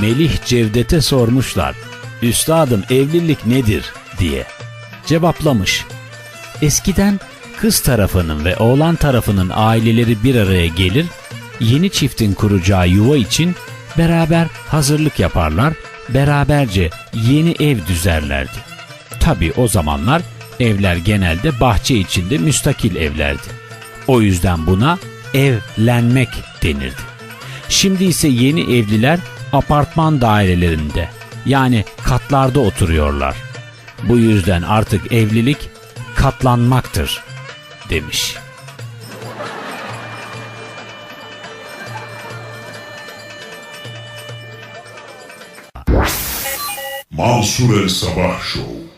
Melih Cevdet'e sormuşlar. Üstadım evlilik nedir diye. Cevaplamış. Eskiden kız tarafının ve oğlan tarafının aileleri bir araya gelir, yeni çiftin kuracağı yuva için beraber hazırlık yaparlar, beraberce yeni ev düzerlerdi. Tabi o zamanlar evler genelde bahçe içinde müstakil evlerdi. O yüzden buna evlenmek denirdi. Şimdi ise yeni evliler apartman dairelerinde yani katlarda oturuyorlar. Bu yüzden artık evlilik katlanmaktır demiş. Mansur El Sabah Show.